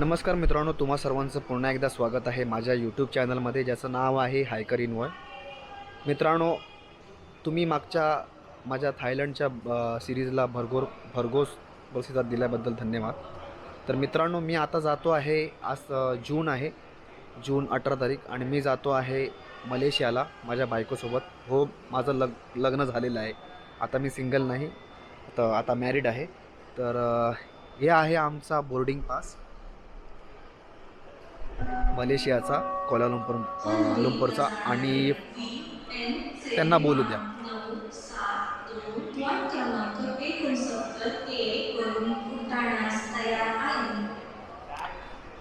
नमस्कार मित्रांनो तुम्हा सर्वांचं पुन्हा एकदा स्वागत आहे माझ्या यूट्यूब चॅनलमध्ये ज्याचं नाव आहे हायकर इनवॉय मित्रांनो तुम्ही मागच्या माझ्या थायलंडच्या सिरीजला भरघोर भरघोस प्रतिसाद दिल्याबद्दल धन्यवाद. तर मित्रांनो मी आता जातो आहे आज जून आहे जून अठरा तारीख आणि मी जातो आहे मलेशियाला माझ्या बायकोसोबत. हो माझं लग लग्न झालेलं आहे. आता मी सिंगल नाही तर आता मॅरिड आहे. तर हे आहे आमचा बोर्डिंग पास मलेशियाचा कोलालंपूर लंपूरचा आणि त्यांना बोलू द्या.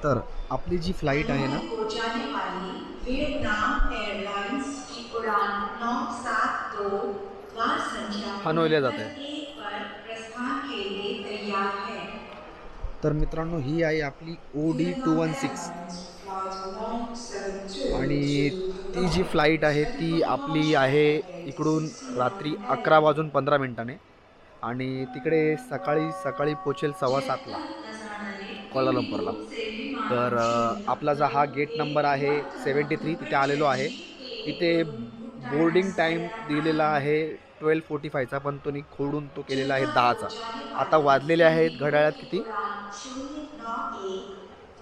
तर आपली जी फ्लाईट आहे ना हनोईला जात. आहे तर मित्रांनो ही आहे आपली O D two one six आणि ती जी फ्लाईट आहे ती आपली आहे इकडून रात्री अकरा वाजून पंधरा मिनिटाने. आणि तिकडे सकाळी सकाळी पोचेल सव्वा सातला कोलालंपूरला तर आपला जो हा गेट नंबर आहे सेवन्टी थ्री तिथे आलेलो आहे. इथे बोर्डिंग टाईम दिलेला आहे ट्वेल्व फोर्टी फायचा पण तो खोडून तो केलेला आहे दहाचा. आता वाजलेले आहेत घड्याळात किती?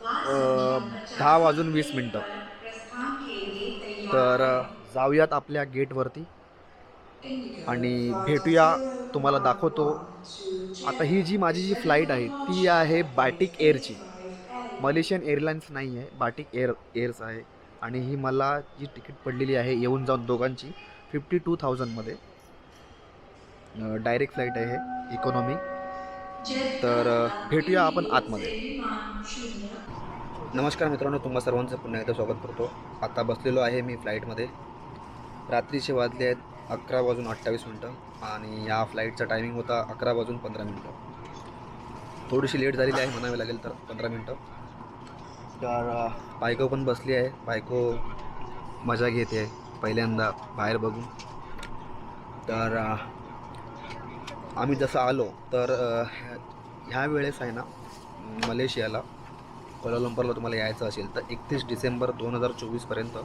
दहा वाजून वीस मिनटं. तर जाऊयात आपल्या गेटवरती आणि भेटूया तुम्हाला दाखवतो. आता ही जी माझी जी फ्लाईट आहे ती आहे बाटिक एअरची. मलेशियन एअरलाईन्स नाही आहे बाटिक एअर एअर्स आहे. आणि ही मला जी तिकीट पडलेली आहे येऊन जाऊन दोघांची फिफ्टी टू थाउजंडमध्ये डायरेक्ट फ्लाईट आहे इकॉनॉमी तर भेटूया आपण आतमध्ये. नमस्कार मित्रांनो तुम्हा सर्वांचं पुन्हा एकदा स्वागत करतो. आता बसलेलो आहे मी फ्लाईटमध्ये. रात्रीचे वाजले आहेत अकरा वाजून अठ्ठावीस मिनटं आणि या फ्लाईटचा टायमिंग होता अकरा वाजून पंधरा मिनटं. थोडीशी लेट झालेली आहे म्हणावी लागेल तर पंधरा मिनटं. तर बायको पण बसली आहे. बायको मजा घेते. आहे पहिल्यांदा बाहेर बघून. तर आम्ही जसं आलो तर ह्या वेळेस आहे ना मलेशियाला कोलालंपरला तुम्हाला यायचं असेल तर एकतीस डिसेंबर दोन हजार चोवीसपर्यंत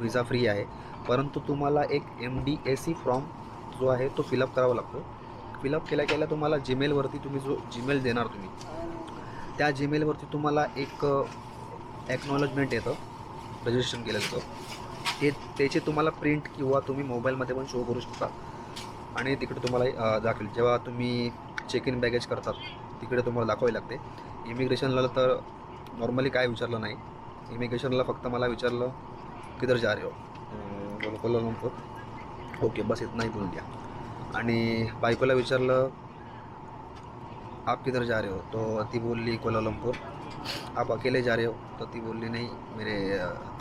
विजा फ्री आहे. परंतु तुम्हाला एक M D A C form जो आहे तो फिलअप करावा लागतो. फिलअप केल्या केल्या तुम्हाला जीमेलवरती तुम्ही जो जीमेल देणार तुम्ही त्या जीमेलवरती तुम्हाला एक ॲक्नॉलेजमेंट येतं रजिस्ट्रेशन केलं जातं ते त्याचे तुम्हाला प्रिंट किंवा तुम्ही मोबाईलमध्ये पण शो करू शकता. आणि तिकडे तुम्हाला दाखवेल. जेव्हा तुम्ही चेक इन बॅगेज करतात तिकडे तुम्हाला दाखवावी लागते. इमिग्रेशनला तर नॉर्मली काय विचारलं नाही. इमिग्रेशनला फक्त मला विचारलं किधर जा रहे हो? अं, कोलालंपूर ओके बस इतना ही बोल दिया आणि बायकोला विचारलं आप किधर जा रहे हो? तो ती बोलली कोलालंपूर आप अकेले जा रहे हो? तर ती बोलली नाही मेरे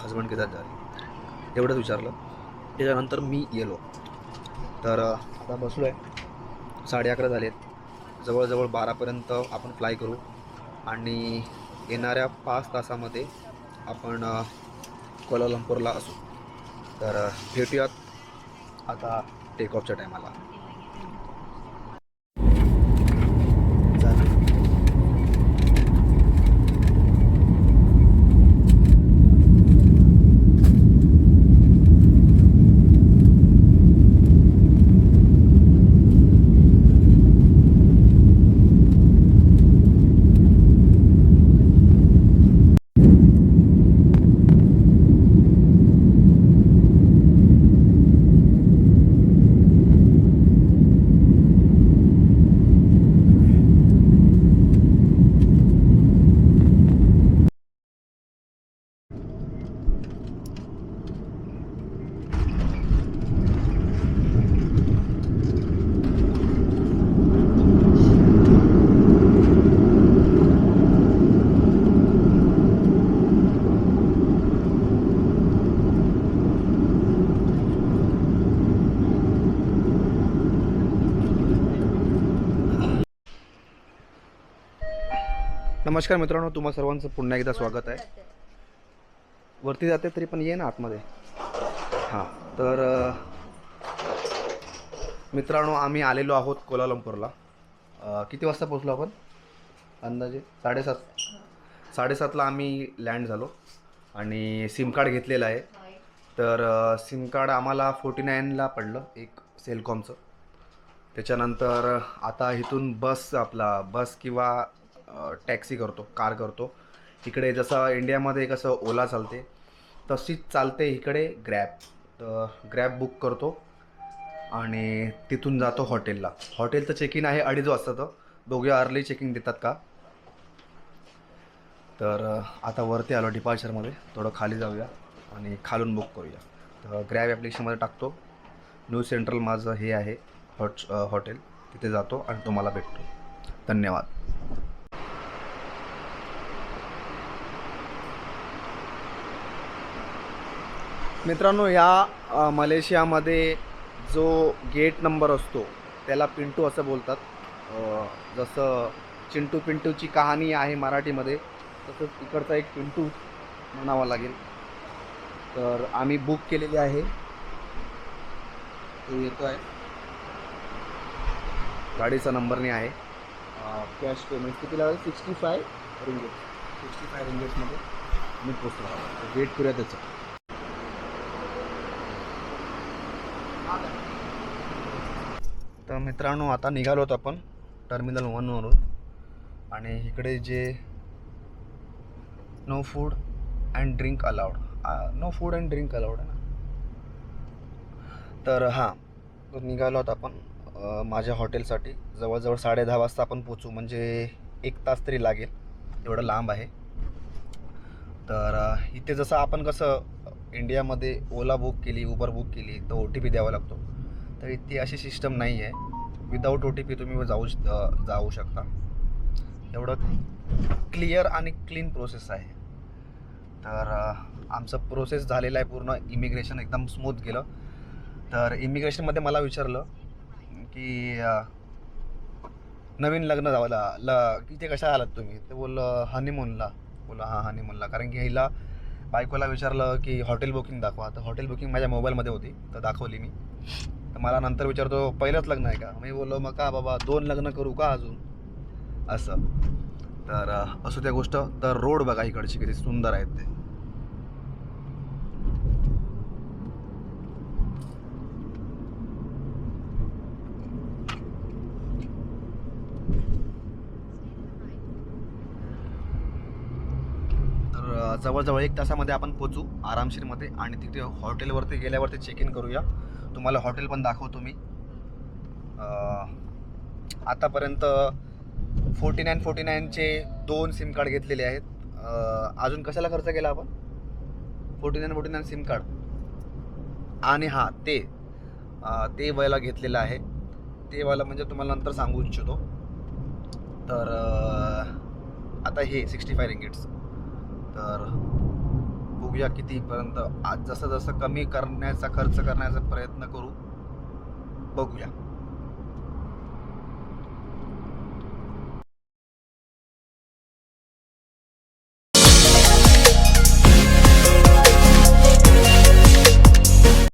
हस्बंड के साथ जा रहे हो. एवढंच विचारलं. त्याच्यानंतर मी गेलो. तर आता बसलो आहे साडे अकरा झालेत. जवळजवळ बारापर्यंत आपण फ्लाय करू. आणि येणाऱ्या पाच तासामध्ये आपण कोलालंपूरला असू. तर भेटूयात आता टेक ऑफच्या टायमाला नमस्कार मित्रांनो तुम्हा सर्वांचं पुन्हा एकदा स्वागत आहे. वरती जाते तरी पण ये ना आतमध्ये. हां तर मित्रांनो आम्ही आलेलो आहोत कोलालंपूरला किती वाजता पोचलो आपण? अंदाजे साडेसात. साडेसातला आम्ही लँड झालो आणि सिम कार्ड घेतलेलं आहे. तर सिम कार्ड आम्हाला फोर्टी नाईनला पडलं एक सेलकॉमचं त्याच्यानंतर आता इथून बस आपला बस किंवा टॅक्सी करतो कार करतो. इकडे जसं इंडियामध्ये कसं ओला चालते तशीच चालते इकडे ग्रॅब तर ग्रॅब बुक करतो आणि तिथून जातो हॉटेलला. हॉटेलचं चेक इन आहे अडीच वाजताचं दोघे अर्ली चेकिंग देतात का? तर आता वरती आलो डिपार्चरमध्ये थोडं खाली जाऊया आणि खालून बुक करूया. तर ग्रॅब ॲप्लिकेशनमध्ये टाकतो. न्यू सेंट्रल माझं हे आहे हॉट हॉटेल. तिथे जातो आणि तुम्हाला भेटतो. धन्यवाद. मित्रांनो या मलेशियामध्ये जो गेट नंबर असतो त्याला पिंटू असं बोलतात. जसं चिंटू पिंटूची कहाणी आहे मराठीमध्ये तसंच इकडचा एक पिंटू म्हणावा लागेल. तर आम्ही बुक केलेली आहे. तो येतो आहे गाडीचा नंबरने आहे. कॅश पेमेंट किती लागेल sixty five ringgit sixty five रिंगेटमध्ये मी पोचलो वेट करूया त्याचं तर मित्रांनो आता निघालो होतो आपण टर्मिनल वनवरून आणि इकडे जे no food and drink allowed no food and drink allowed आहे ना? तर हां तर निघालो आहोत आपण माझ्या हॉटेलसाठी. जवळजवळ साडे दहा वाजता आपण पोचू म्हणजे एक तास तरी लागेल. एवढं लांब आहे. तर इथे जसं आपण कसं इंडियामध्ये ओला बुक केली उबर बुक केली तर ओ टी पी द्यावा लागतो. तर ती अशी सिस्टम नाही आहे विदाऊट ओ टी पी तुम्ही जाऊ जाऊ शकता. एवढं क्लिअर आणि क्लीन प्रोसेस आहे. तर आमचं प्रोसेस झालेलं आहे पूर्ण इमिग्रेशन एकदम स्मूथ गेलं. तर इमिग्रेशनमध्ये मला विचारलं की नवीन लग्न झालं ल इथे कशा आलात तुम्ही? ते बोललं हनीमूनला बोललं हां हनीमूनला कारण की हिला बायकोला विचारलं की हॉटेल बुकिंग दाखवा. तर हॉटेल बुकिंग माझ्या मोबाईलमध्ये होती तर दाखवली मी. तर मला नंतर विचारतो पहिलंच लग्न आहे का? मी बोललो मग का बाबा दोन लग्न करू का अजून? असं. तर असू त्या गोष्ट. तर रोड बघा इकडची किती सुंदर आहेत ते तर अ, जवळजवळ एक तासामध्ये आपण पोचू आरामशीरमध्ये आणि तिथे हॉटेलवरती गेल्यावरती चेक इन करूया. तुम्हाला हॉटेल पण दाखवतो मी. आतापर्यंत फोर्टी नाईन फोर्टी नाईनचे दोन सिम कार्ड घेतलेले आहेत. अजून कशाला खर्च केला आपण? Forty nine forty nine sim card आणि हां ते ते वयाला घेतलेलं आहे. ते वयाला म्हणजे तुम्हाला नंतर सांगू इच्छितो. तर आता हे सिक्स्टी फाय रिंगेट्स तर बघूया कितीपर्यंत. आज जसं जसं कमी करण्याचा खर्च करण्याचा प्रयत्न करू बघूया.